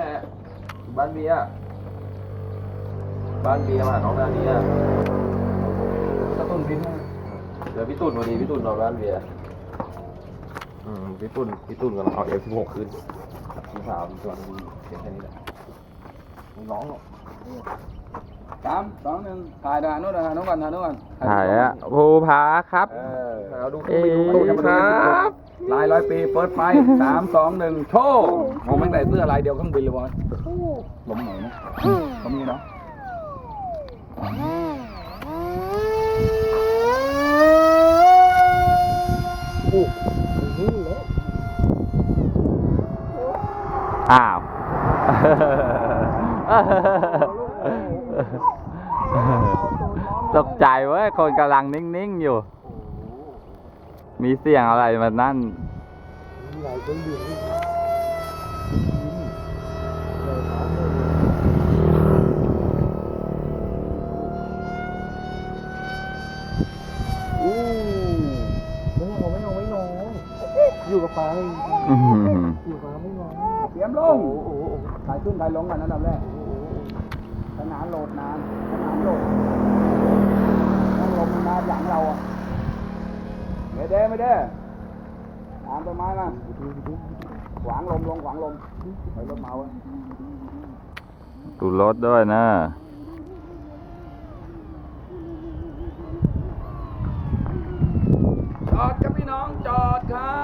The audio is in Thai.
แหละบ้านเบียร์บ้านเบียร์มาหาน้องนาเนียกระตุ้นบินให้เดี๋ยวพี่ตุ่นพอดีพี่ตุ่นนอนบ้านเบียร์อืมพี่ตุ่นพี่ตุ่นกำลังเอาเอฟสิบหกขึ้นพี่สาวพี่ชวนเพียงแค่นี้แหละไม่ร้องหรอกสามสองหนึ่งถ่ายถ่ายนู้นถ่ายนู้นก่อนถ่ายนู้นก่อนถ่ายอะภูผาครับเออเอาดูเอ้ยดูตู้ดูจะมาดูครับ ลายร้อยปีเปิดไฟสามสองหนึ่งโชว์ผมไม่ใส่เสื้อลายเดียวข้างบินเลยบอยล้มหน่อยนะล้มนี้เนาะอ้าวตกใจเว้ย คนกำลังนิ่ง ๆ อยู่ มีเสียงอะไรมานั่นอู้ไม่เอาไม่เอาไม่นองอยู่กับฟ้าอื้อหืออยู่กับฟ้าไม่นอเตรียมลงถ่ายขึ้นถ่ายลงกันอันดับแรกขนานโหลดนานขนาน ไม่ได้ไม่ได้ตามต้นไม้มาขวางลมลงขวางลมไปรถมาวะดูรถด้วยนะจอดครับพี่น้องจอดครับ